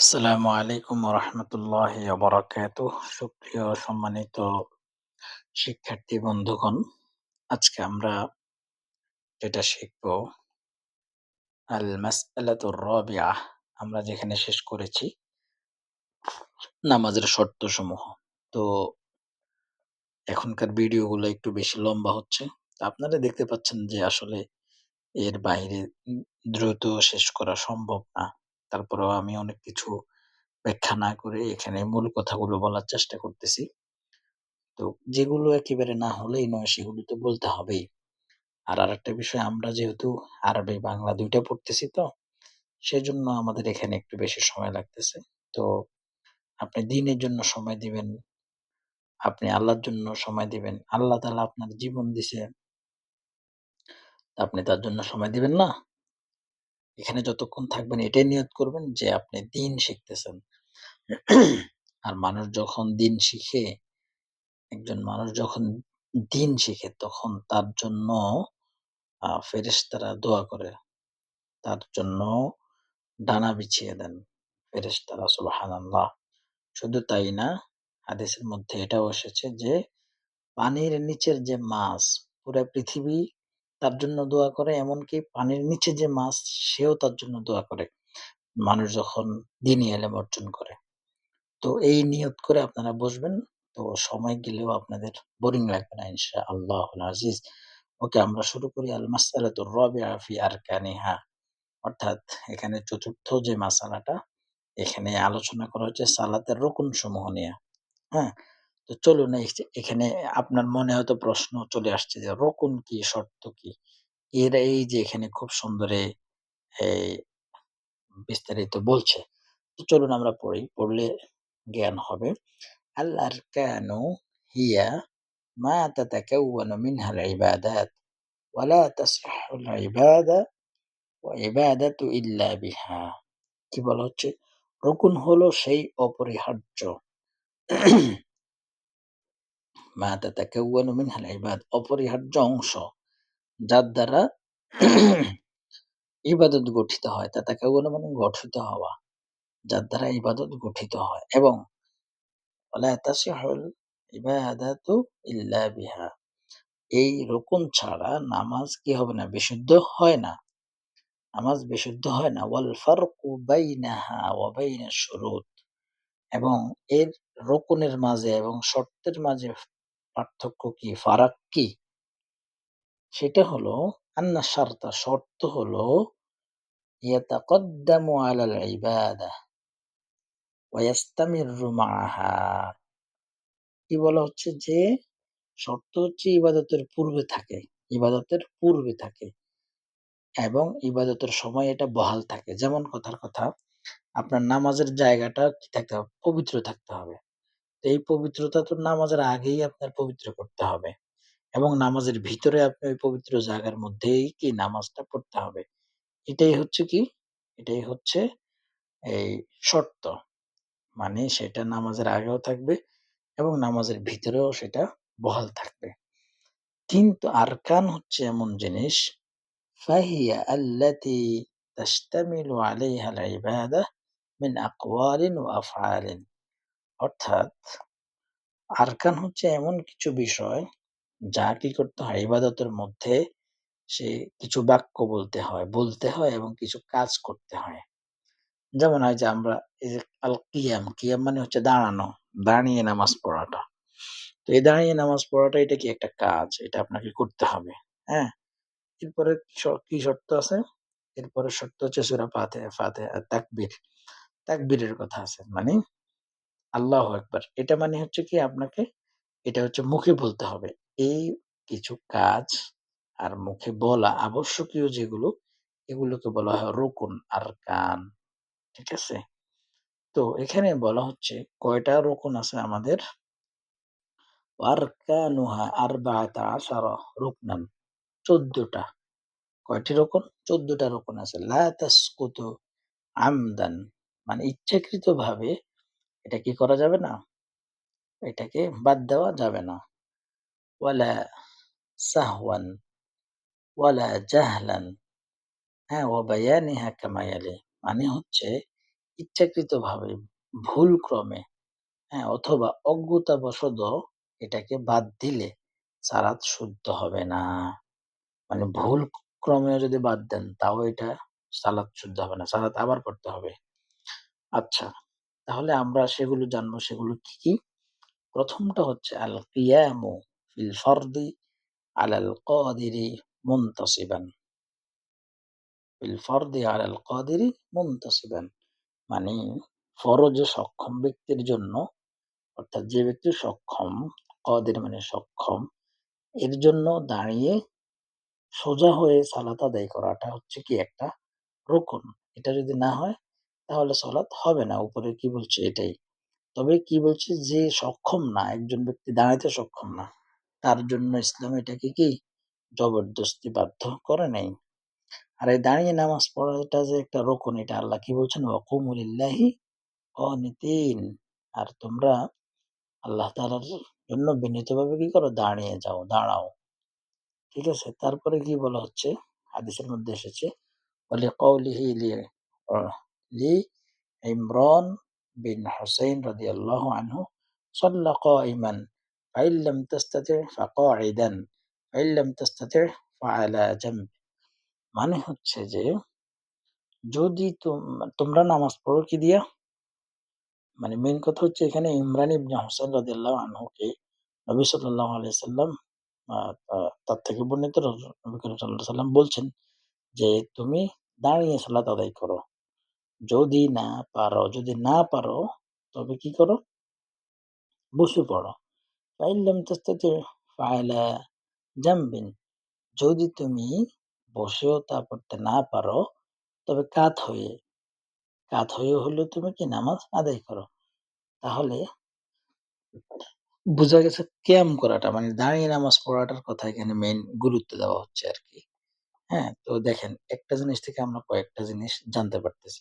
আসসালামু আলাইকুম রহমতুল্লাহ বরাকাত সুপ্রিয় সম্মানিত শিক্ষার্থী বন্ধুগণ, আজকে আমরা যেটা শিখব আল মাসআলাতুর রাবিআ আমরা যেখানে শেষ করেছি, নামাজের শর্ত সমূহ তো এখনকার ভিডিওগুলো একটু বেশি লম্বা হচ্ছে। আপনারা দেখতে পাচ্ছেন যে আসলে এর বাইরে দ্রুত শেষ করা সম্ভব না। তারপরেও আমি অনেক কিছু ব্যাখ্যা না করে এখানে মূল কথাগুলো বলার চেষ্টা করতেছি। তো যেগুলো একেবারে না হলেই নয়, সেগুলো তো বলতে হবেই। আর আর একটা বিষয়, আমরা যেহেতু আরবি বাংলা দুইটা পড়তেছি তো, সেজন্য আমাদের এখানে একটু বেশি সময় লাগতেছে। তো আপনি দিনের জন্য সময় দিবেন, আপনি আল্লাহর জন্য সময় দিবেন, আল্লাহ তাআলা আপনার জীবন দিছে। আপনি তার জন্য সময় দিবেন না? এখানে যতক্ষণ থাকবেন এটাই নিয়ত করবেন যে আপনি দিন শিখতেছেন। আর মানুষ যখন দিন শিখে, একজন মানুষ যখন দিন শিখে তখন তার জন্য ফেরেশতারা দোয়া করে। তার জন্য ডানা বিছিয়ে দেন ফেরেশতারা, সুবহানাল্লাহ। শুধু তাই না, হাদিসের মধ্যে এটাও এসেছে যে, পানির নিচের যে মাছ, পুরা পৃথিবী তার জন্য দোয়া করে, এমনকি পানির নিচে যে মাছ, সেও তার জন্য দোয়া করে। মানুষ যখন দিনই এলেম অর্জন করে। তো এই নিয়ত করে আপনারা বসবেন। তো সময় গেলেও আপনাদের বোরিং লাগবে না ইনশা আল্লাহ আজিজ। ওকে, আমরা শুরু করি আল মাসালাতুর রাবিআ ফি আরকানিহা। অর্থাৎ এখানে চতুর্থ যে মাসালাটা, এখানে আলোচনা করা হচ্ছে সালাতের রকুন সমূহ নিয়ে। হ্যাঁ? তো চলুন এই এখানে আপনার মনে হয়তো প্রশ্ন চলে আসছে যে রকুন কি, শর্ত কি? এর এই যে এখানে খুব সুন্দরে বিস্তারিত বলছে। তো চলুন আমরা পড়ি, পড়লে জ্ঞান হবে। আল আরকানু হিয়া মা ইবাদাত, ওয়ালা তাসিহু আল ইবাদা, ওয়া ইবাদাতু ইল্লা বিহা। কি বলা হচ্ছে? রকুন হলো সেই অপরিহার্য অপরিহার্য অংশ, যার দ্বারা ইবাদত গঠিত হয়। তাতাকাওয়ানু মানে গঠিত হওয়া, যার দ্বারা ইবাদত গঠিত হয়। এবং ইল্লা বিহা, এই রকুন ছাড়া নামাজ কি হবে না? বিশুদ্ধ হয় না। নামাজ বিশুদ্ধ হয় না। ওয়াল ফারকু বাইনাহা ওয়া বাইনাশ শুরুত। এবং এর রকুনের মাঝে এবং শর্তের মাঝে পার্থক্য কি? ফারাক কি? সেটা হলো, আন্না শারতা শর্ত হলো কি বলা হচ্ছে যে, শর্ত হচ্ছে ইবাদতের পূর্বে থাকে, ইবাদতের পূর্বে থাকে এবং ইবাদতের সময় এটা বহাল থাকে। যেমন কথার কথা, আপনার নামাজের জায়গাটা কি থাকতে হবে? পবিত্র থাকতে হবে। এই পবিত্রতা তো নামাজের আগেই আপনার পবিত্র করতে হবে এবং নামাজের ভিতরে আপনি ওই পবিত্র জায়গার মধ্যেই কি নামাজটা পড়তে হবে? এটাই হচ্ছে কি? এটাই হচ্ছে এই শর্ত। মানে সেটা নামাজের আগেও থাকবে এবং নামাজের ভিতরেও সেটা বহাল থাকবে। কিন্তু আরকান হচ্ছে এমন জিনিস, ফাহিয়া আল্লাতি তাশতামিলু আলাইহা আল ইবাদা মিন আকওয়ালিন ওয়া আফআলিন। অর্থাৎ আরকান হচ্ছে এমন কিছু বিষয় যা কি করতে হয়, ইবাদতের মধ্যে সে কিছু বাক্য বলতে হয় বলতে হয় এবং কিছু কাজ করতে হয়। যেমন হয় যে আমরা এই যে আল কিয়াম কিয়াম মানে হচ্ছে দাঁড়ানো, দাঁড়িয়ে নামাজ পড়াটা। তো এই দাঁড়িয়ে নামাজ পড়াটা এটা কি একটা কাজ? এটা আপনাকে করতে হবে হ্যাঁ? এরপরে কি শর্ত আছে? এরপরে শর্ত হচ্ছে সুরা ফাতে ফাতে, তাকবীর। তাকবীরের কথা আছে মানে আল্লাহ একবার এটা মানে হচ্ছে কি আপনাকে এটা হচ্ছে মুখে বলতে হবে। এই কিছু কাজ আর মুখে বলা আবশ্যকীয় যেগুলো, এগুলোকে বলা হয় রুকুন আর কান ঠিক আছে? তো এখানে বলা হচ্ছে কয়টা রুকুন আছে আমাদের? আরকানুহা আরবাআতা চোদ্দটা। কয়টি রকম চোদ্দটা রকম আছে। আমদান। মানে ইচ্ছাকৃত ভাবে এটা কি করা যাবে না? এটাকে বাদ দেওয়া যাবে না। ওয়ালা সাহওয়ান, ওয়ালা জাহলান হ্যাঁ ও বায়ানিহা কামা ইয়ালি মানে হচ্ছে ইচ্ছাকৃতভাবে, ভুলক্রমে হ্যাঁ অথবা অজ্ঞতাবশত এটাকে বাদ দিলে সালাত শুদ্ধ হবে না। মানে ভুল ক্রমে যদি বাদ দেন, তাও এটা সালাত শুদ্ধ হবে না, সালাত আবার পড়তে হবে। আচ্ছা তাহলে আমরা সেগুলো জানব, সেগুলো কি কি? প্রথমটা হচ্ছে আল কিয়ামু ফিল ফরদি আলাল কাদিরি মুনতাসিবান। ফিল ফরদি আলাল কাদিরি মুনতাসিবান মানে ফরজে সক্ষম ব্যক্তির জন্য, অর্থাৎ যে ব্যক্তি সক্ষম, কদের মানে সক্ষম, এর জন্য দাঁড়িয়ে সোজা হয়ে সালাত আদায় করাটা হচ্ছে কি একটা রোকন। এটা যদি না হয় তাহলে সলাৎ হবে না, উপরে কি বলছে এটাই। তবে কি বলছে যে সক্ষম না, একজন ব্যক্তি দাঁড়াইতে সক্ষম না, তার জন্য ইসলাম এটাকে কি জবরদস্তি বাধ্য করে নাই। আর এই দাঁড়িয়ে নামাজ পড়াটা যে একটা রোকন, এটা আল্লাহ কি বলছেন? ওয়াকুমুলিল্লাহি অনিতিন আর তোমরা আল্লাহ তাআলার জন্য বিনীতভাবে কি করো? দাঁড়িয়ে যাও, দাঁড়াও। ঠিক আছে? তারপরে কি বলা হচ্ছে? হাদিসের মধ্যে এসেছে বলে কৌলিহি লি লি ইমরান বিন হুসাইন রাদিয়াল্লাহু আনহু صلى قائما فإن لم تستطع فقاعدا فإن لم تستطع فعلى جنب মানে হচ্ছে যে যদি তোমরা নামাজ পড়ো কি দিয়া মানে মেন কথা হচ্ছে এখানে ইমরান ইবনে হোসেন রাদিয়াল্লাহু আনহুকে নবী সাল্লাল্লাহু আলাইহি সাল্লাম তার থেকে বর্ণিত নবী করিম সাল্লাল্লাহু সাল্লাম বলছেন যে তুমি দাঁড়িয়ে সালাত আদায় করো যদি না পারো, যদি না পারো, তবে কি করো? বসে পড়ো। ফাইল্লাম তাস্তাতি ফাইলা জামবিন। যদি তুমি বসেও তা পড়তে না পারো, তবে কাত হয়ে কাত হয়ে হলেও তুমি কি নামাজ আদায় করো? তাহলে বোঝা গেছে ক্যাম করাটা মানে দাঁড়িয়ে নামাজ পড়াটার কথা এখানে মেইন গুরুত্ব দেওয়া হচ্ছে আর কি। হ্যাঁ তো দেখেন, একটা জিনিস থেকে আমরা কয়েকটা জিনিস জানতে পারতেছি।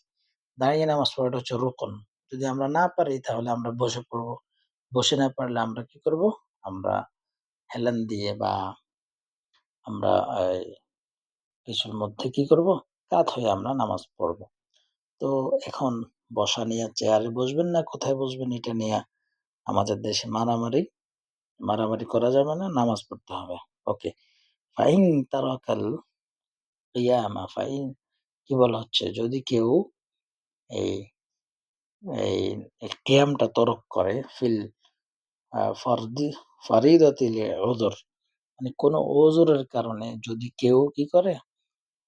দাঁড়িয়ে নামাজ পড়াটা হচ্ছে রোকন। যদি আমরা না পারি, তাহলে আমরা বসে পড়ব। বসে না পারলে আমরা কি করব? আমরা হেলান দিয়ে বা আমরা কিছুর মধ্যে কি করব? কাত হয়ে আমরা নামাজ পড়ব। তো এখন বসা নিয়ে চেয়ারে বসবেন না, কোথায় বসবেন এটা নিয়ে আমাদের দেশে মারামারি। মারামারি করা যাবে না, নামাজ পড়তে হবে। ওকে। ফাইন তারাকাল ইয়ামা ফাইন কি বলা হচ্ছে? যদি কেউ এই এই কিয়ামটা তরক করে, ফিল ফরদি, ফারিদাতিল ওজর মানে কোনো ওজরের কারণে যদি কেউ কি করে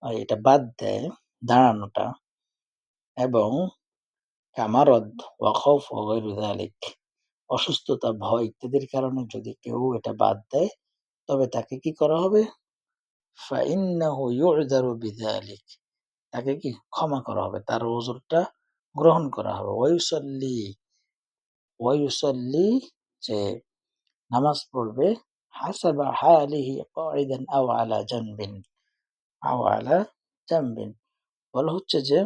এটা বাদ দেয় দাঁড়ানোটা এবং কামারদ ওয়াখফ ওয়াগৈরুদালিক অসুস্থতা, ভয় ইত্যাদির কারণে যদি কেউ এটা বাদ দেয়, তবে তাকে কি করা হবে? তাকে কি ক্ষমা করা হবে? তার ওজরটা গ্রহণ করা হবে। ওয়ুসল্লি ওয়ুসল্লি যে নামাজ পড়বে, হাসাবা কাইদান আও আলা জানবিন আও আলা জানবিন বলা হচ্ছে যে,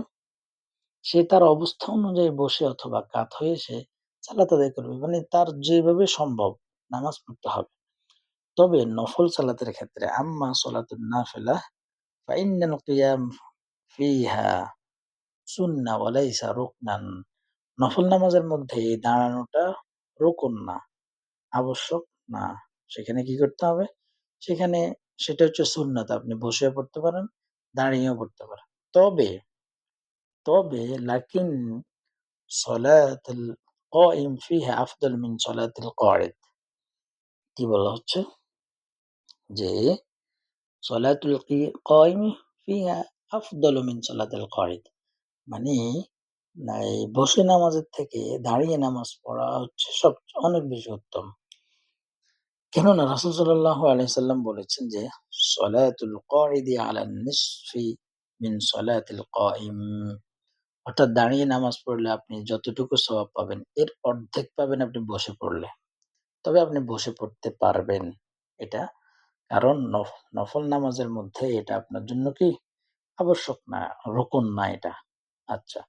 সে তার অবস্থা অনুযায়ী বসে অথবা কাত হয়ে সে সালাত আদায় করবে। মানে তার যেভাবে সম্ভব নামাজ পড়তে হবে। তবে নফল সালাতের ক্ষেত্রে, আম্মা সলাতুন নাফিলা, ফাইন্নাল কিয়াম ফিহা সুন্না ওয়ালাইসা রুকনান। নফল নামাজের মধ্যে দাঁড়ানোটা রুকুন না, আবশ্যক না। সেখানে কি করতে হবে? সেখানে সেটা হচ্ছে সুন্নাত, আপনি বসে পড়তে পারেন, দাঁড়িয়েও পড়তে পারেন। তবে তবে লাকিন সলাতুল কাইম ফিহা আফদল মিন সলাতুল কাঈদ কি বলা হচ্ছে? যে সলাতুল কাইম ফিহা আফদল মিন সলাতুল কাঈদ মানে বসে নামাজের থেকে দাঁড়িয়ে নামাজ পড়া হচ্ছে সব, অনেক বেশি উত্তম। কেননা রাসুল সাল্লাহ আলাইসাল্লাম বলেছেন যে, সলাতুল কাঈদি আলা নিসফি মিন সলাতুল কাইম। অর্থাৎ দাঁড়িয়ে নামাজ পড়লে আপনি যতটুকু স্বভাব পাবেন, এর অর্ধেক পাবেন আপনি বসে পড়লে। তবে আপনি বসে পড়তে পারবেন এটা। কারণ নফল নামাজের মধ্যে এটা আপনার জন্য কি? আবশ্যক না, রোকন না এটা। আচ্ছা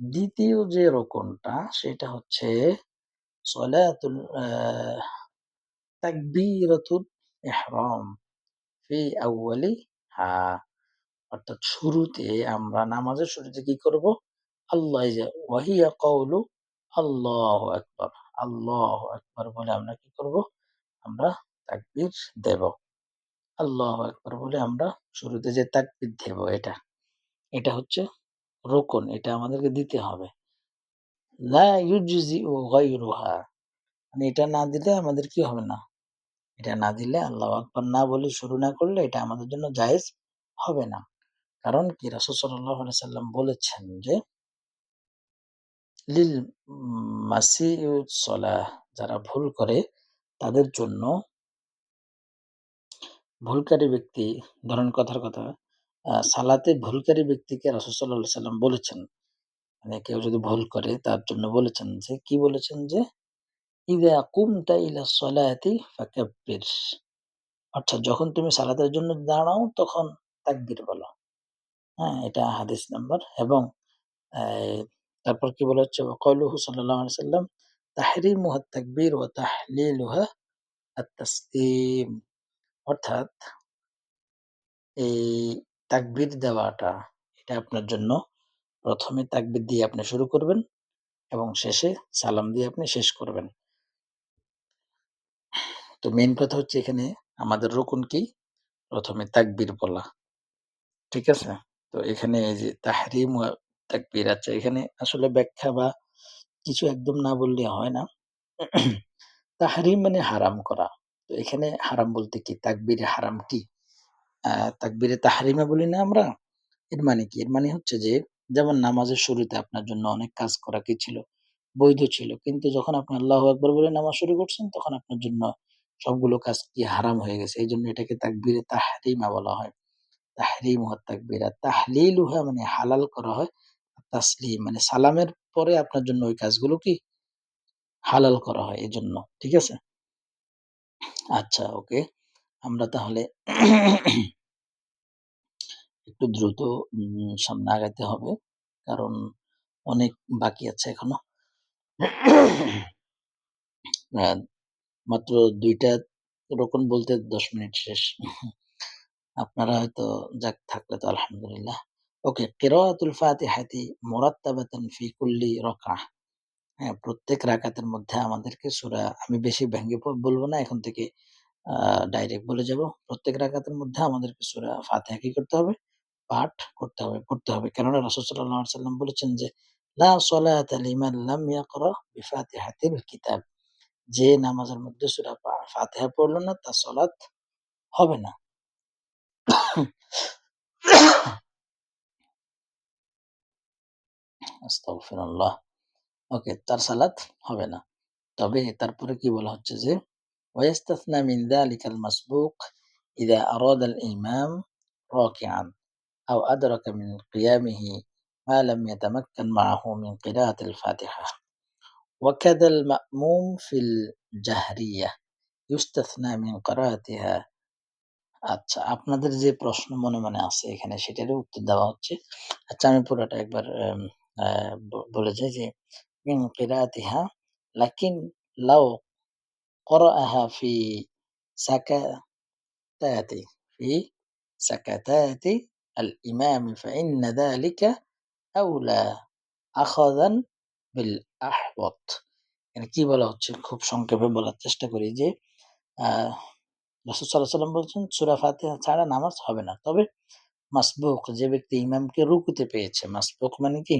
দ্বিতীয় যে রোকনটা সেটা হচ্ছে সলাতুল তাকবীরাতুল ইহরাম ফি আউয়ালি হা অর্থাৎ শুরুতে আমরা নামাজের শুরুতে কি করব? আল্লাহ ওয়াহিয়া কওলু আল্লাহু আকবার। আল্লাহু আকবার বলে আমরা কি করব? আমরা তাকবীর দেব। আল্লাহু আকবার বলে আমরা শুরুতে যে তাকবীর দেব এটা এটা হচ্ছে রোকন, এটা আমাদেরকে দিতে হবে। গায়রুহা মানে এটা না দিলে আমাদের কি হবে না? এটা না দিলে আল্লাহ আকবার না বলে শুরু না করলে এটা আমাদের জন্য জায়েজ হবে না। কারণ কি? রাসূল সাল্লাম বলেছেন যে, লিল মাসিউদ সলাহ, যারা ভুল করে তাদের জন্য ভুলকারী ব্যক্তি, ধরেন কথার কথা সালাতে ভুলকারী ব্যক্তিকে রাসূল সাল্লাল্লাহু সাল্লাম বলেছেন। মানে কেউ যদি ভুল করে তার জন্য বলেছেন যে, কি বলেছেন যে, ইদা কুমতা ইলা সলাতি ফাকাব্বির। অর্থাৎ যখন তুমি সালাতের জন্য দাঁড়াও, তখন তাকবীর বলো। হ্যাঁ এটা হাদিস নাম্বার। এবং তারপর কি বলা হচ্ছে? কৌলুহু আলাইহি সাল্লাম তাহরিমুহা তাকবীর ওয়া তাহলিলুহা আত-তাসলিম। অর্থাৎ এই তাকবীর দেওয়াটা, এটা আপনার জন্য প্রথমে তাকবীর দিয়ে আপনি শুরু করবেন এবং শেষে সালাম দিয়ে আপনি শেষ করবেন। তো মেন কথা হচ্ছে এখানে আমাদের রুকুন কি? প্রথমে তাকবির বলা। ঠিক আছে? তো এখানে এই যে তাহরিম তাকবির তাকবীর আচ্ছা এখানে আসলে ব্যাখ্যা বা কিছু একদম না বললে হয় না। তাহরিম মানে হারাম করা। তো এখানে হারাম বলতে কি? তাকবীরে হারাম কি? তাকবীরে তাহরিমা বলি না আমরা? এর মানে কি? এর মানে হচ্ছে যে, যেমন নামাজের শুরুতে আপনার জন্য অনেক কাজ করা কি ছিল? বৈধ ছিল। কিন্তু যখন আপনি আল্লাহ আকবর বলে নামাজ শুরু করছেন, তখন আপনার জন্য সবগুলো কাজ কি হারাম হয়ে গেছে। এই জন্য এটাকে তাকবীরে তাহরিমা বলা হয়। তাহরিম হওয়া তাকবীর। আর তাহলিল মানে হালাল করা হয়। তাসলিম মানে সালামের পরে আপনার জন্য ওই কাজগুলো কি? হালাল করা হয় এই জন্য ঠিক আছে? আচ্ছা ওকে। আমরা তাহলে একটু দ্রুত সামনে আগাইতে হবে। কারণ অনেক বাকি আছে এখনও। মাত্র দুইটা রকম বলতে দশ মিনিট শেষ। আপনারা হয়তো যাক, থাকলে তো আলহামদুলিল্লাহ। ওকে কেরাতুল ফাতিহাতি মুরাত্তাবাতান ফি কুল্লি রাকাহ হ্যাঁ প্রত্যেক রাকাতের মধ্যে আমাদেরকে সূরা আমি বেশি ভেঙে বলব না। এখন থেকে ডাইরেক্ট বলে যাব। প্রত্যেক রাকাতের মধ্যে আমাদেরকে সূরা ফাতিহা কি করতে হবে? পাঠ করতে হবে, পড়তে হবে। কেননা রাসূল সাল্লাল্লাহু আলাইহি সাল্লাম বলেছেন যে, লা সালাতা লিমান লাম ইয়াকরা বিফাতিহাতিল কিতাব। যে নামাজের মধ্যে সূরা পা- ফাতিহা পড়ল না তার সালাত হবে না। আস্তাগফিরুল্লাহ। ওকে তার সালাত হবে না তবে তারপরে কি বলা হচ্ছে যে ويستثنى من ذلك المسبوق إذا أراد الإمام راكعا أو أدرك من قيامه ما لم يتمكن معه من قراءة الفاتحة وكذا المأموم في الجهرية يستثنى من قراءتها আচ্ছা আপনাদের যে প্রশ্ন মনে মনে আছে এখানে সেটারই উত্তর দেওয়া হচ্ছে আচ্ছা আমি পুরোটা একবার আম, আহ, ব- বলে যাই যে من قراءتها لكن لو قرأها في سكتات في سكتات الإمام فإن ذلك أولى أخذا بالأحوط يعني কি বলা হচ্ছে খুব সংক্ষেপে বলার চেষ্টা করি যে আহ রাসূল সাল্লাল্লাহু আলাইহি সাল্লাম বলছেন সূরা ফাতিহা ছাড়া নামাজ হবে না তবে মাসবুক যে ব্যক্তি ইমামকে রুকুতে পেয়েছে মাসবুক মানে কি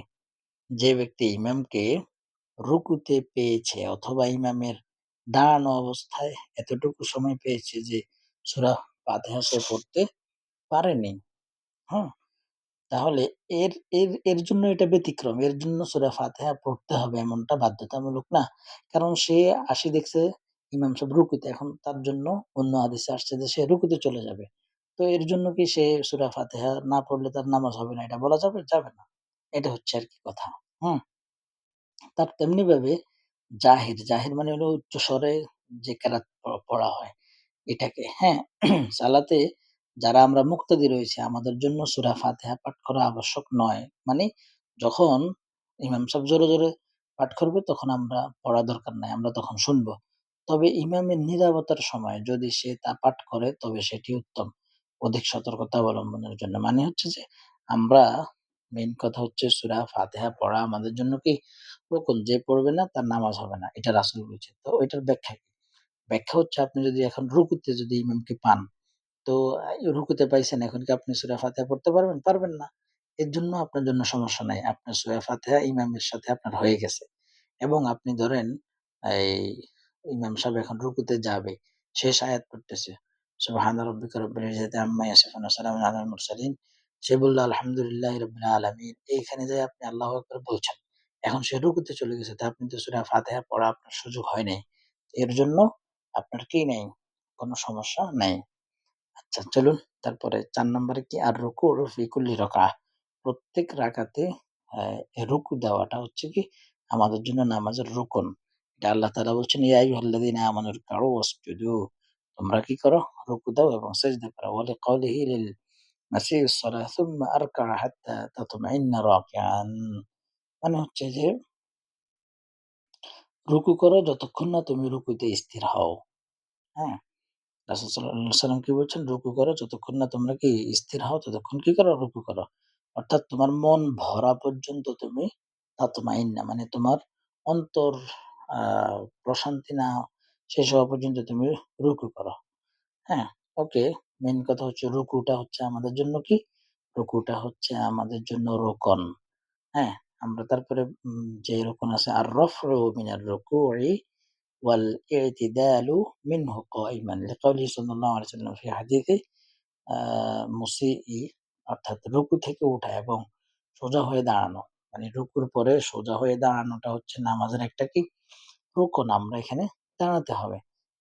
যে ব্যক্তি ইমামকে রুকুতে পেয়েছে অথবা ইমামের দাঁড়ানো অবস্থায় এতটুকু সময় পেয়েছে যে সূরা ফাতিহা সে পড়তে পারেনি। হ্যাঁ তাহলে এর এর এর জন্য এটা ব্যতিক্রম। এর জন্য সূরা ফাতিহা পড়তে হবে এমনটা বাধ্যতামূলক না। কারণ সে আসি দেখছে ইমাম সব রুকুতে। এখন তার জন্য অন্য আদেশে আসছে যে সে রুকুতে চলে যাবে। তো এর জন্য কি সে সুরা ফাতিহা না পড়লে তার নামাজ হবে না? এটা বলা যাবে? যাবে না। এটা হচ্ছে আর কি কথা। হুম? তার তেমনি ভাবে জাহির জাহির মানে হলো উচ্চ স্বরে যে কেরাত পড়া হয় এটাকে। হ্যাঁ সালাতে যারা আমরা মুক্তাদি রয়েছে, আমাদের জন্য সূরা ফাতিহা পাঠ করা আবশ্যক নয়। মানে যখন ইমাম সাহেব জোরে জোরে পাঠ করবে, তখন আমরা পড়া দরকার নাই, আমরা তখন শুনব। তবে ইমামের নিরাপত্তার সময় যদি সে তা পাঠ করে, তবে সেটি উত্তম। অধিক সতর্কতা অবলম্বনের জন্য। মানে হচ্ছে যে, আমরা মেইন কথা হচ্ছে সুরা ফাতেহা পড়া আমাদের জন্য কি রুকুন। যে পড়বে না তার নামাজ হবে না। এটা রাসূল বলেছেন। তো এটার ব্যাখ্যা? ব্যাখ্যা হচ্ছে আপনি যদি এখন রুকুতে যদি ইমামকে পান, তো রুকুতে পাইছেন এখন কি আপনি সূরা ফাতিহা পড়তে পারবেন? পারবেন না। এর জন্য আপনার জন্য সমস্যা নাই। আপনার সূরা ফাতিহা ইমামের সাথে আপনার হয়ে গেছে। এবং আপনি ধরেন এই ইমাম সাহেব এখন রুকুতে যাবে। শেষ আয়াত পড়তেছে। সে বলল আলহামদুলিল্লাহি রাব্বিল। এইখানে যেয়ে আপনি আল্লাহু বলছেন। এখন সে রুকুতে চলে গেছে। তো আপনি তো সূরা ফাতিহা পড়া আপনার সুযোগ হয় নাই। এর জন্য আপনার কি নেই কোন সমস্যা নাই। আচ্ছা চলুন তারপরে চার নম্বরে কি আর রুকু ফি কুল্লি রাকাআহ। প্রত্যেক রাকাতে রুকু দেওয়াটা হচ্ছে কি আমাদের জন্য নামাজের রুকন। এটা আল্লাহ তালা বলছেন, ইয়া আইয়ুহাল্লাযীনা আমানু ইরকাউ ওয়াসজুদু। তোমরা কি করো? রুকু দাও এবং সিজদা করো। ওয়া লিকাওলিহি লিল মাসিইস সালাহ সুম্মা আরকা হাত্তা তাতমাইন্না রাকিআন। মানে হচ্ছে যে, রুকু করো যতক্ষণ না তুমি রুকুতে স্থির হও। হ্যাঁ? ওয়াসাল্লাম কি বলছেন? রুকু করো যতক্ষণ না তোমরা কি স্থির হও, ততক্ষণ কি করো? রুকু করো। অর্থাৎ তোমার মন ভরা পর্যন্ত তুমি তাতমাইন্না মানে তোমার অন্তর প্রশান্তি না, শেষ হওয়া পর্যন্ত তুমি রুকু করো। হ্যাঁ? ওকে। মেন কথা হচ্ছে রুকুটা হচ্ছে আমাদের জন্য কি? রুকুটা হচ্ছে আমাদের জন্য রোকন। হ্যাঁ? আমরা তারপরে যে রোকন আছে আর রফউ মিনার রুকুই ওয়াল ই'তিদালু মিনহু কাইমান লিকাওলিহি সাল্লাল্লাহু আলাইহি ওয়াসাল্লাম ফি হাদিসি মুসিই অর্থাৎ রুকু থেকে উঠা এবং সোজা হয়ে দাঁড়ানো। মানে রুকুর পরে সোজা হয়ে দাঁড়ানোটা হচ্ছে নামাজের একটা কি? রুকন। আমরা এখানে দাঁড়াতে হবে।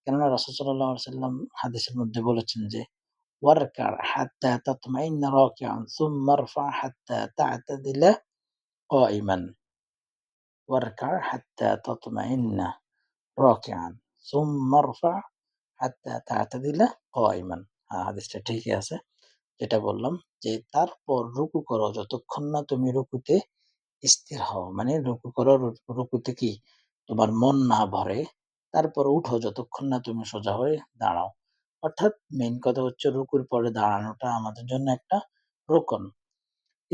কেননা রাসূল সাল্লাল্লাহু আলাইহি ওয়াসাল্লাম হাদিসের মধ্যে বলেছেন যে, ওয়ারকা হাত্তা তাতমাইন্না রাকিআন, সুম্মা আরফা হাত্তা তা'তাদিলা কাইমান। ওয়ারকা হাত্তা তাতমাইন্না রাকিআন সুম্মা আরফা হাত্তা তা'তাদিলা কাইমান। হ্যাঁ, হাদিসটা ঠিকই আছে। যেটা বললাম যে তারপর রুকু করো যতক্ষণ না তুমি রুকুতে স্থির হও। মানে রুকু করো রুকুতে কি তোমার মন না ভরে। তারপর উঠো যতক্ষণ না তুমি সোজা হয়ে দাঁড়াও। অর্থাৎ মেইন কথা হচ্ছে রুকুর পরে দাঁড়ানোটা আমাদের জন্য একটা রোকন।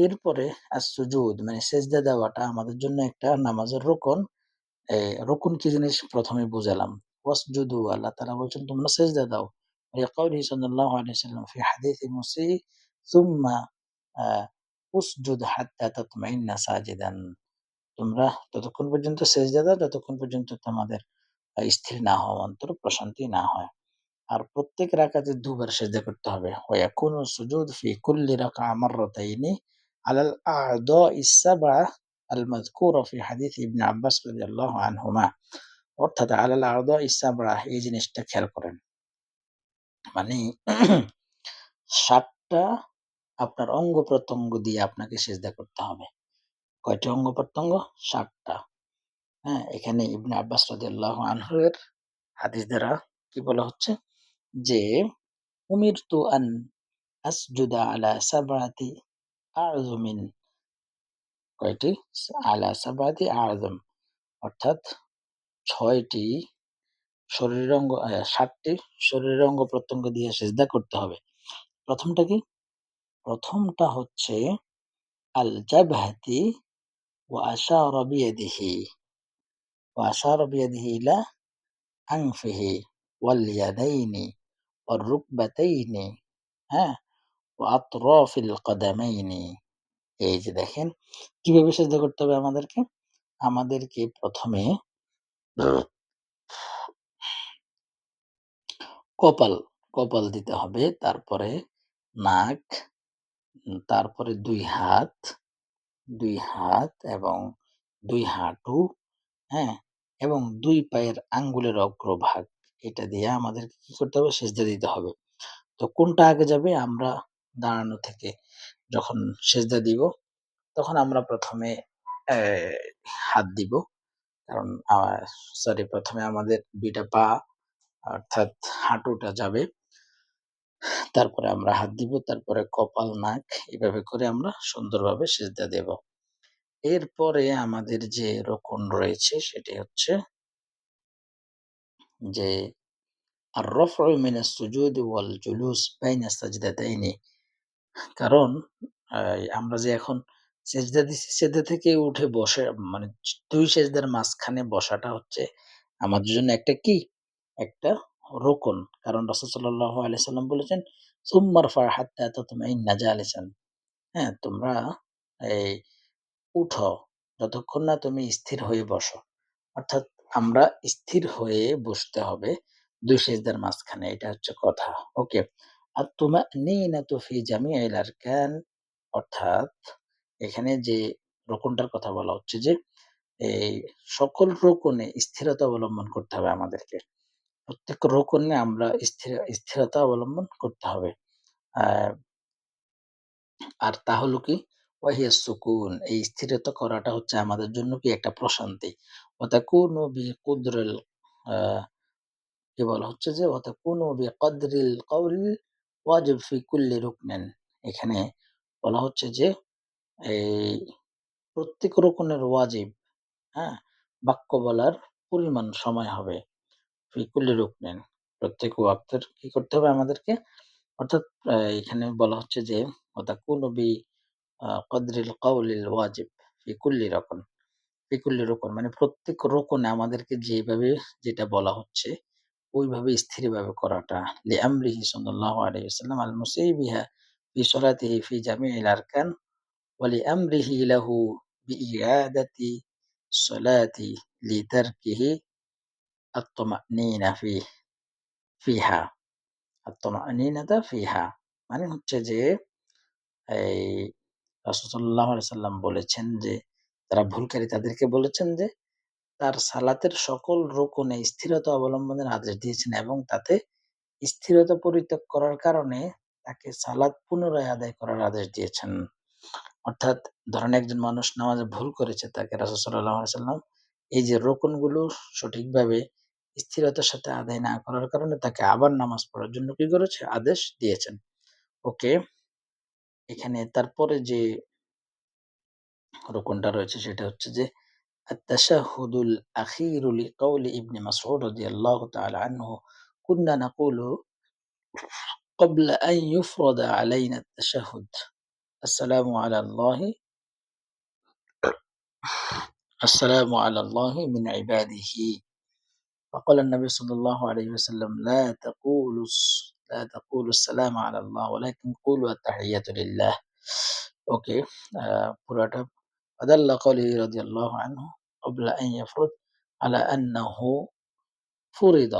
এরপরে আর সুজুদ মানে সেজদা দেওয়াটা আমাদের জন্য একটা নামাজের রোকন। রুকুন কি জিনিস প্রথমে বুঝালাম। ওয়াসজুদু, আল্লাহ তাআলা বলছেন, তোমরা সেজদা দাও। লিকাওলিহি সাল্লাল্লাহু আলাইহি ওয়াসাল্লাম ফি হাদিসি মুসিই সুম্মা উসজুদ হাত্তা তাতমাইন্না সাজিদান। তোমরা ততক্ষণ পর্যন্ত সেজদা দাও, যতক্ষণ পর্যন্ত তোমাদের স্থির না হওয়া অন্তর প্রশান্তি না হয়। আর প্রত্যেক রাকাতে দুবার সেজদা করতে হবে। ওয়া ইয়াকুনু সুজুদ ফি কুল্লি রাকা'a মাররাতাইনি আ'দাইস সাবআ আল মাযকুরা ফি হাদিস ইবনে আব্বাস রাদিয়াল্লাহু আনহুমা। অর্থাৎ আলাল আ'দাইস সাবআ এই জিনিসটা খেয়াল করেন। মানে ৭ টা আপনার অঙ্গ-প্রত্যঙ্গ দিয়ে আপনাকে সেজদা করতে হবে। কয়টি অঙ্গ-প্রত্যঙ্গ? ৭ টা। হ্যাঁ? এখানে ইবনে আব্বাস রাদিয়াল্লাহু আনহু এর হাদিস দ্বারা কি বলা হচ্ছে? যে, উমিরতু আন আসজুদা আলা সাবআতি আ'যুমিন কয়টি? আলা সাবআতি আ'যম অর্থাৎ ৬ টি শরীরের অঙ্গ অ্যা ৭ টি শরীরের অঙ্গ-প্রত্যঙ্গ দিয়ে সেজদা করতে হবে। প্রথমটা কি? প্রথমটা হচ্ছে আল জাবহাতি ওয়া আশারা বিয়াদিহি ওয়া আশারা বিয়াদিহি ইলা আনফিহি ওয়াল ইয়াদাইনি ওয়ার হ্যাঁ? আতরাফিল কাদামাইনি। এই যে দেখেন কীভাবে সেজদা করতে হবে আমাদেরকে? আমাদেরকে ১ম এ কপাল, কপাল দিতে হবে। তারপরে নাক, তারপরে ২ হাত, ২ হাত এবং দুই হাঁটু, হ্যাঁ? এবং ২ পায়ের আঙ্গুলের অগ্রভাগ। এটা দিয়ে আমাদেরকে কি করতে হবে? সেজদা দিতে হবে। তো কোনটা আগে যাবে? আমরা দাঁড়ানো থেকে যখন সেজদা দিব, তখন আমরা ১ম এ হাত দিব। কারণ সরি প্রথমে আমাদের ২ টা পা অর্থাৎ হাঁটুটা যাবে। তারপরে আমরা হাত দিব, তারপরে কপাল, নাক এভাবে করে আমরা সুন্দরভাবে সেজদা দেব। এরপরে আমাদের যে রোকন রয়েছে সেটি হচ্ছে যে আর রফউ মিনাস সুজুদি ওয়াল জুলুস বাইনা সাজদাতাইনি। কারণ আমরা যে এখন সেজদা দিছি সেজদা থেকে উঠে বসে মানে ২ সেজদার মাঝখানে বসাটা হচ্ছে আমাদের জন্য একটা কি? একটা রোকন। কারণ রাসূল সাল্লাল্লাহু আলাইহি সাল্লাম বলেছেন, "সুম্মা রফা হাত্তা তাতমাইন্না জালিসান।" হ্যাঁ? তোমরা এই উঠো যতক্ষণ না তুমি স্থির হয়ে বসো। অর্থাৎ আমরা স্থির হয়ে বসতে হবে ২ সেজদার মাঝখানে। এটা হচ্ছে কথা। ওকে। আত-তুমানিনাতু ফি জামিইল আরকান, অর্থাৎ এখানে যে রোকনটার কথা বলা হচ্ছে যে, এই সকল রোকনে স্থিরতা অবলম্বন করতে হবে আমাদেরকে। প্রত্যেক রোকনে আমরা স্থির, স্থিরতা অবলম্বন করতে হবে। আর তা হলো কি? ওয়াহিয়া সুকুন। এই স্থিরতা করাটা হচ্ছে আমাদের জন্য কি একটা প্রশান্তি। ওয়াতাকুনু বিকুদরিল আ কি বলা হচ্ছে যে ওয়াতাকুনু বিকদরিল কওলিল ওয়াজিব ফি কুল্লি রুকনিন। এখানে বলা হচ্ছে যে এই প্রত্যেক রুকনের ওয়াজিব, হ্যাঁ? বাক্য বলার পরিমাণ সময় হবে। ফি কুল্লি রুকনিন। প্রত্যেক ওয়াক্তের কি করতে হবে আমাদেরকে? অর্থাৎ এখানে বলা হচ্ছে যে ওয়াতাকুনু বি কদরিল কওলিল ওয়াজিব ফি কুল্লি রকন। ফি কুল্লি রুকন মানে প্রত্যেক রুকনে আমাদেরকে যেভাবে যেটা বলা হচ্ছে ওইভাবে স্থিরভাবে করাটা। লিআমরিহি সাল্লাল্লাহু আলাইহি ওয়াসাল্লাম আল মুসিই বিহা ফি সলাতিহি ফি জামিইল আরকান ওয়া লিআমরিহি লাহু বিইআদাতি সলাতি লিতারকিহি আত-তামানিনা ফি, ফিহা। আত-তামানিনাতা ফিহা। মানে হচ্ছে যে, এই রাসূল সাল্লাল্লাহু আলাইহি সাল্লাম বলেছেন যে যারা ভুলকারী তাদেরকে বলেছেন যে তার সালাতের সকল রুকুনে স্থিরতা অবলম্বনের আদেশ দিয়েছেন এবং তাতে স্থিরতা পরিত্যাগ করার কারণে তাকে সালাত পুনরায় আদায় করার আদেশ দিয়েছেন। অর্থাৎ ধরেন একজন মানুষ নামাজে ভুল করেছে, তাকে রাসূল আলাইহি সাল্লাম এই যে রোকনগুলো সঠিকভাবে স্থিরতার সাথে আদায় না করার কারণে তাকে আবার নামাজ পড়ার জন্য কি করেছে? আদেশ দিয়েছেন। ওকে। এখানে তারপরে যে রোকনটা রয়েছে সেটা হচ্ছে যে التشهد الأخير لقول ابن مسعود رضي الله تعالى عنه كنا نقول قبل أن يفرض علينا التشهد السلام على الله السلام على الله من عباده. فقال النبي صلى الله عليه وسلم لا تقول لا تقول السلام على الله ولكن قولوا التحية لله. أوكي آه براتا فدل قوله رضي الله عنه قبل أن يفرض على أنه فرض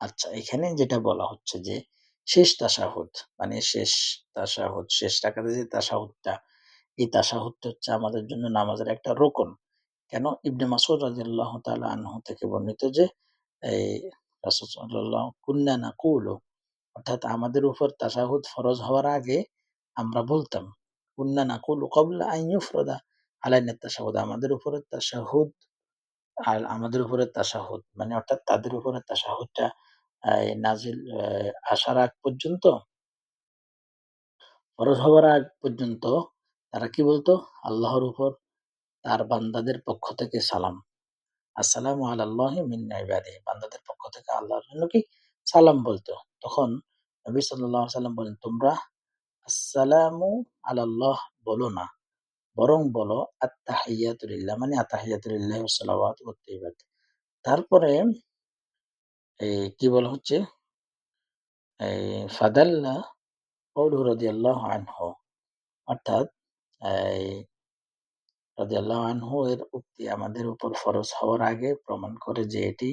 আচ্ছা এখানে যেটা বলা হচ্ছে যে শেষ তাশাহুদ মানে শেষ তাশাহুদ শেষ রাকাতে যে তাশাহুদটা এই তাশাহুদটা হচ্ছে আমাদের জন্য নামাজের একটা রোকন কেন ইবনে মাসুদ রাদিয়াল্লাহু তাআলা আনহু থেকে বর্ণিত যে এই রাসূল সাল্লাল্লাহু কুন্না নাকুলু অর্থাৎ আমাদের উপর তাশাহুদ ফরজ হওয়ার আগে আমরা বলতাম কুন্না নাকুলু ক্বাবলা আন ইউফরাদা আলাইনা তাশাহুদ আমাদের উপরে তাশাহুদ আর আমাদের উপরে তাশাহুদ মানে অর্থাৎ তাদের উপরে তাশাহুদটা এই নাজিল আসার আগ পর্যন্ত ফরজ হওয়ার আগ পর্যন্ত তারা কি বলতো? আল্লাহর উপর তার বান্দাদের পক্ষ থেকে সালাম। আসসালামু আলাল্লাহি মিন ইবাদিহি বান্দাদের পক্ষ থেকে আল্লাহর জন্য কি সালাম বলতো। তখন নবী আলাইহি সাল্লাম বলেন, "তোমরা আসসালামু আল্লাহ বলো না। বরং বলো আত-তাহিয়াতু মানে আত-তাহিয়াতু লিল্লাহি ওয়াস ওয়াত তারপরে এই কি বলা হচ্ছে? এই অর্থাৎ এই আনহু এর উক্তি আমাদের উপর ফরজ হওয়ার আগে প্রমাণ করে যে এটি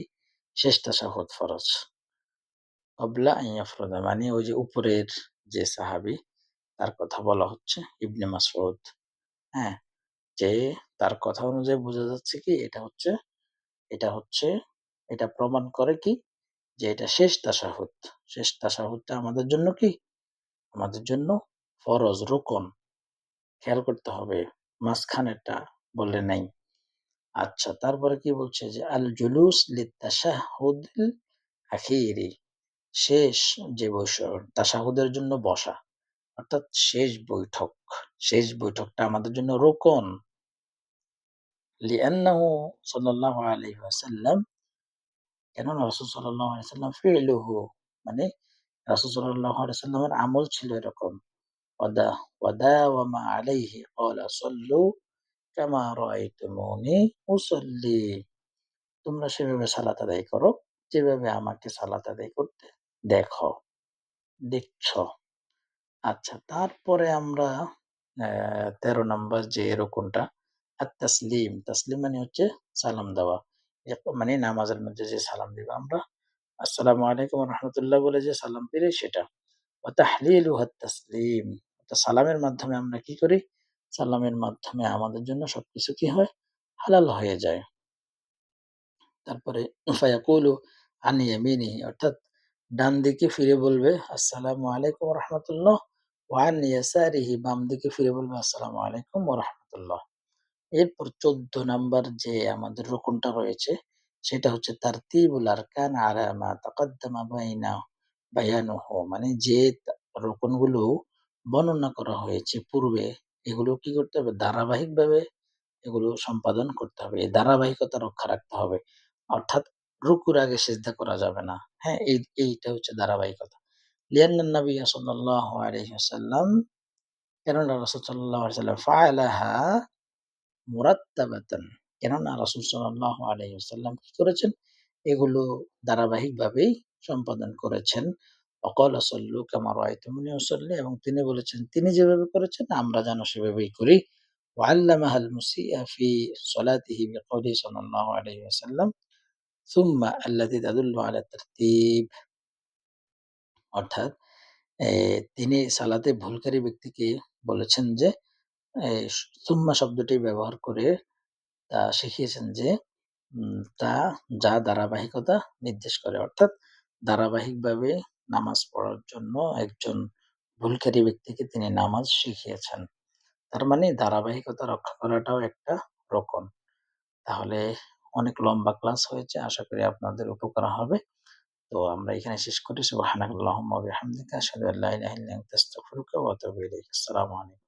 শেষ তাশাহুদ ফরজ। আন ইয়াফরুদা মানে ওই যে উপরের যে সাহাবি, তার কথা বলা হচ্ছে, ইবনে মাসউদ। হ্যাঁ? যে তার কথা অনুযায়ী বোঝা যাচ্ছে কি এটা হচ্ছে এটা হচ্ছে এটা প্রমাণ করে কি যে এটা শেষ তাশাহুদ। শেষ তাশাহুদটা আমাদের জন্য কি? আমাদের জন্য ফরজ, রোকন খেয়াল করতে হবে মাঝখানেরটা বলে নাই। আচ্ছা তারপরে কি বলছে যে আল জুলুস লিত্তাশাহুদিল আখিরি শেষ যে বৈঠক তাশাহুদের জন্য বসা অর্থাৎ শেষ বৈঠক। শেষ বৈঠকটা আমাদের জন্য রোকন। মানে আমল ছিল এরকম। ওয়াদাওয়ামা আলাইহি তোমরা সেভাবে সালাত আদায় করো, যেভাবে আমাকে সালাত আদায় করতে দেখো, দেখছ। আচ্ছা তারপরে আমরা তেরো নম্বর যে রকমটা আর তাসলিম তাসলিম মানে হচ্ছে সালাম দেওয়া। মানে নামাজের মধ্যে যে সালাম দিব আমরা। আসসালামু আলাইকুম রহমতুল্লাহ বলে যে সালাম পেরে সেটা। ও তাহলিলু তাসলিম। সালামের মাধ্যমে আমরা কি করি? সালামের মাধ্যমে আমাদের জন্য সবকিছু কি হয়? হালাল হয়ে যায়। তারপরে ফায়াকুলু আন ইয়ামিনিহি অর্থাৎ ডান দিকে ফিরে বলবে, আসসালামু আলাইকুম রহমতুল্লাহ। ওয়ান ইয়াসারিহি বাম দিকে ফিরে বলবে, আসসালামু আলাইকুম রহমতুল্লাহ। এরপর চোদ্দ নাম্বার যে আমাদের রুকুনটা রয়েছে, সেটা হচ্ছে, তারতিবুল আরকান আলা মা তাকাদ্দামা বাইনা বায়ানুহু। মানে যে রুকুনগুলো বর্ণনা করা হয়েছে পূর্বে, এগুলো কি করতে হবে? ধারাবাহিকভাবে এগুলো সম্পাদন করতে হবে। এই ধারাবাহিকতা রক্ষা রাখতে হবে। অর্থাৎ রুকুর আগে সিজদা করা যাবে না। হ্যাঁ এই, এইটা হচ্ছে ধারাবাহিকতা। লিয়ান্নান নবী সাল্লাল্লাহু আলাইহি ওয়াসাল্লাম কেননা রাসূল সাল্লাল্লাহু আলাইহি ওয়াসাল্লাম ফাআলাহা মুরাত্তাবাতান কেননা রাসূল সাল্লাল্লাহু আলাইহি ওয়াসাল্লাম কি করেছেন এগুলো ধারাবাহিকভাবেই সম্পাদন করেছেন অকল সল্লু কামা রাআইতুমুনি উসাল্লি এবং তিনি বলেছেন তিনি যেভাবে করেছেন আমরা যেন সেভাবেই করি وعلمها المسيء في صلاته بقوله صلى الله عليه وسلم ثم التي تدل على الترتيب অর্থাৎ তিনি সালাতে ভুলকারী ব্যক্তিকে বলেছেন যে সুম্মা শব্দটি ব্যবহার করে তা শিখিয়েছেন যে তা যা ধারাবাহিকতা নির্দেশ করে। অর্থাৎ, ধারাবাহিকভাবে নামাজ পড়ার জন্য একজন ভুলকারী ব্যক্তিকে তিনি নামাজ শিখিয়েছেন। তার মানে ধারাবাহিকতা রক্ষা করাটাও একটা রকম তাহলে অনেক লম্বা ক্লাস হয়েছে, আশা করি আপনাদের উপকার হবে। তো আমরা এখানে শেষ করি। সুবাহ ওয়া বিহামদিকা আশহাদু আল্লা ইলাহা ইল্লা আনতা আস্তাগফিরুকা ওয়া আতুবু ইলাইক। আসসালামু আলাইকুম।